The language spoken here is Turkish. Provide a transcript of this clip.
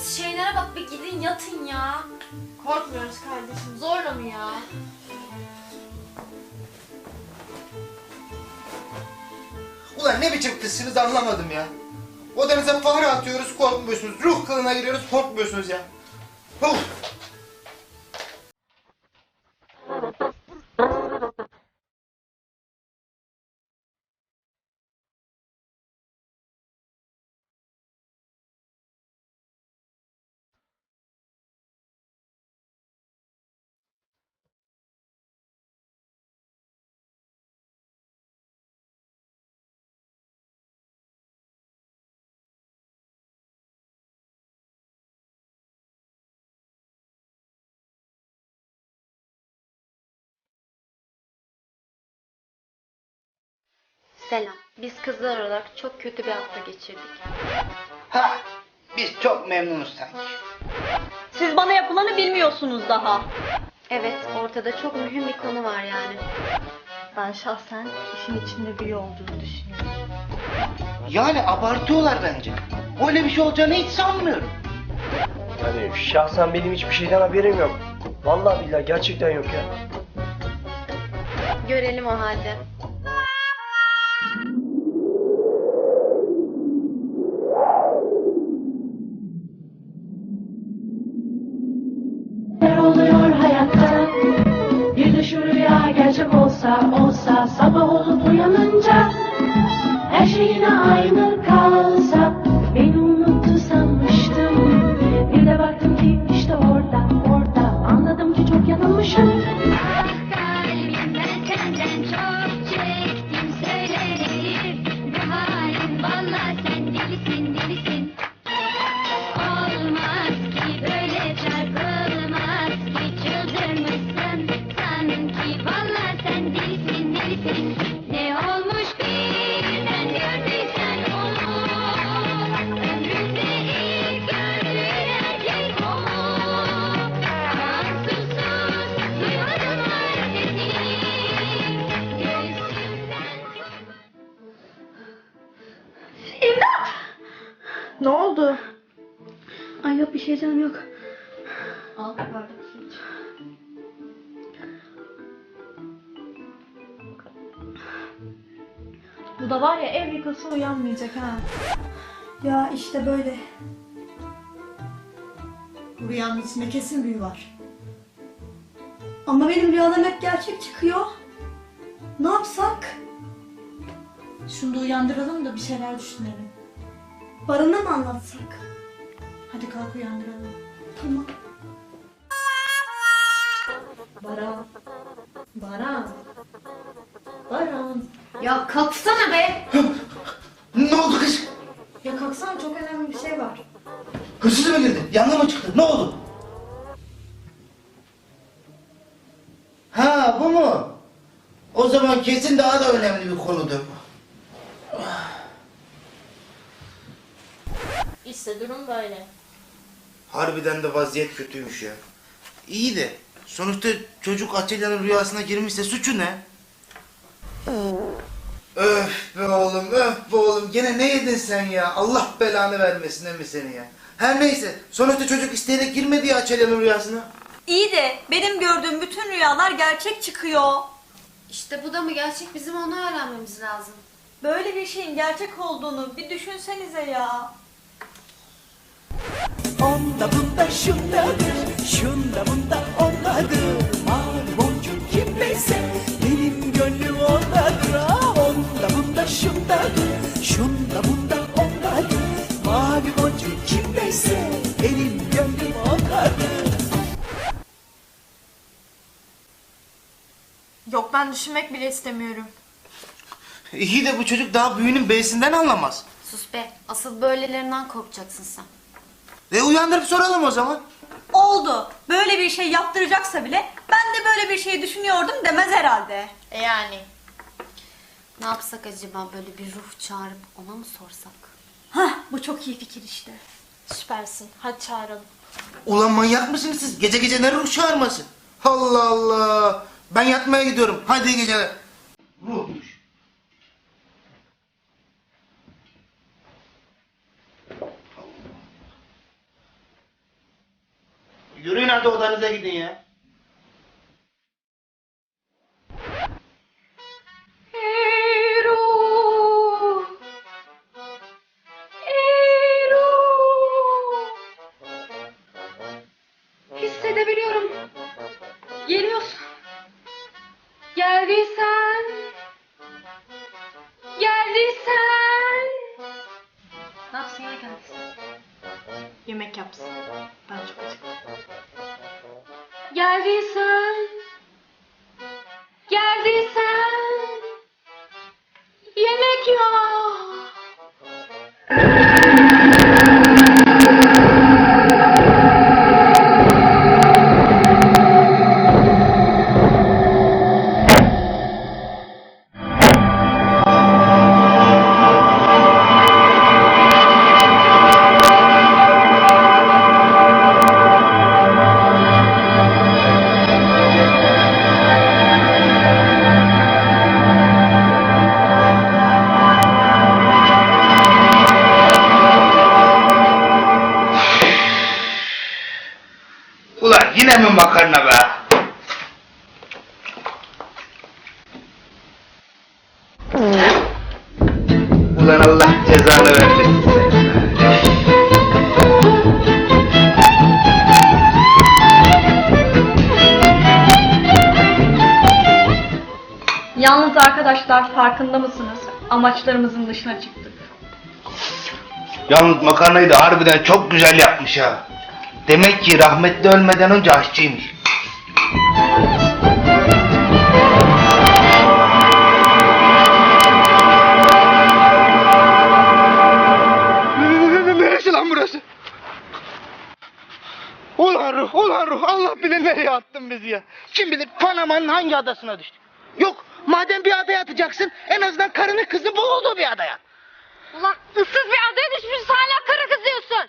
yaptığınız şeylere bak bir gidin yatın ya. Korkmuyoruz kardeşim. Zorla mı ya? Ulan ne biçim kızsınız anlamadım ya. Odanıza fare atıyoruz korkmuyorsunuz. Ruh kılına giriyoruz korkmuyorsunuz ya. Uf. Selam. Biz kızlar olarak çok kötü bir hafta geçirdik. Ha, biz çok memnunuz sanki. Siz bana yapılanı bilmiyorsunuz daha. Evet, ortada çok mühim bir konu var yani. Ben şahsen işin içinde biri olduğunu düşünüyorum. Yani abartıyorlar bence. Öyle bir şey olacağını hiç sanmıyorum. Yani şahsen benim hiçbir şeyden haberim yok. Vallahi billahi gerçekten yok ya. Görelim o halde. Olsa olsa Sabah olup uyanınca Her şey yine aynı kalsa Beni unuttu sanmıştım Bir de baktım ki işte orada orada Anladım ki çok yanılmışım çok çektim halin valla sen delisin Ne oldu? Ay yok bir şey canım yok. Al bardak su iç. Bu da var ya ev yıkılsa uyanmayacak ha. Ya işte böyle. Bu rüyanın içinde kesin büyü var. Ama benim rüyalarım hep gerçek çıkıyor. Ne yapsak? Şunu da uyandıralım da bir şeyler düşünelim. Baran'a mı anlatsak? Hadi kalk uyandıralım. Tamam. Baran. Baran. Baran. Ya kalksana be. Ne oldu kız? Ya kalksana çok önemli bir şey var. Hırsız mı girdi? Yangın mı çıktı? Ne oldu? Ha bu mu? O zaman kesin daha da önemli bir konudur İşte durum böyle. Harbiden de vaziyet kötüymüş ya. İyi de sonuçta çocuk Atilla'nın rüyasına girmişse suçu ne? öf be oğlum öf be oğlum gene ne yedin sen ya? Allah belanı vermesin emi seni ya. Her neyse sonuçta çocuk isteyerek girmedi ya Atilla'nın rüyasına. İyi de benim gördüğüm bütün rüyalar gerçek çıkıyor. İşte bu da mı gerçek? Bizim onu öğrenmemiz lazım. Böyle bir şeyin gerçek olduğunu bir düşünsenize ya. Onda bunda şundadır, şunda bunda ondadır. Mavi boncuk kimdeyse benim gönlüm ondadır. Ah, onda bunda şundadır, şunda bunda ondadır. Mavi boncuk kimdeyse benim gönlüm ondadır. Yok ben düşünmek bile istemiyorum. İyi de bu çocuk daha büyünün beysinden anlamaz. Sus be. Asıl böylelerinden korkacaksın sen. E uyandırıp soralım o zaman. Oldu. Böyle bir şey yaptıracaksa bile ben de böyle bir şey düşünüyordum demez herhalde. E yani. Ne yapsak acaba böyle bir ruh çağırıp ona mı sorsak? Hah bu çok iyi fikir işte. Süpersin. Hadi çağıralım. Ulan manyak mısınız siz? Gece gece ne ruh çağırması? Allah Allah. Ben yatmaya gidiyorum. Hadi iyi geceler. Yürüyün hadi odanıza gidin ya. Ne yapsın ya kendisi? Yemek yapsın. Ben çok acıktım. Geldi sen. Mi makarna be? Ulan Allah cezanı vermesin seni. Yalnız arkadaşlar farkında mısınız? Amaçlarımızın dışına çıktık. Yalnız makarnayı da harbiden çok güzel yapmış ha. Demek ki rahmetli ölmeden önce aşçıymış. Neresi lan burası? Ulan ruh, ulan ruh. Allah bilir nereye attın bizi ya. Kim bilir Panama'nın hangi adasına düştük. Yok, madem bir adaya atacaksın, en azından karını kızı bu olduğu bir adaya. Ulan ıssız bir adaya düşmüşüz hala karı kızıyorsun.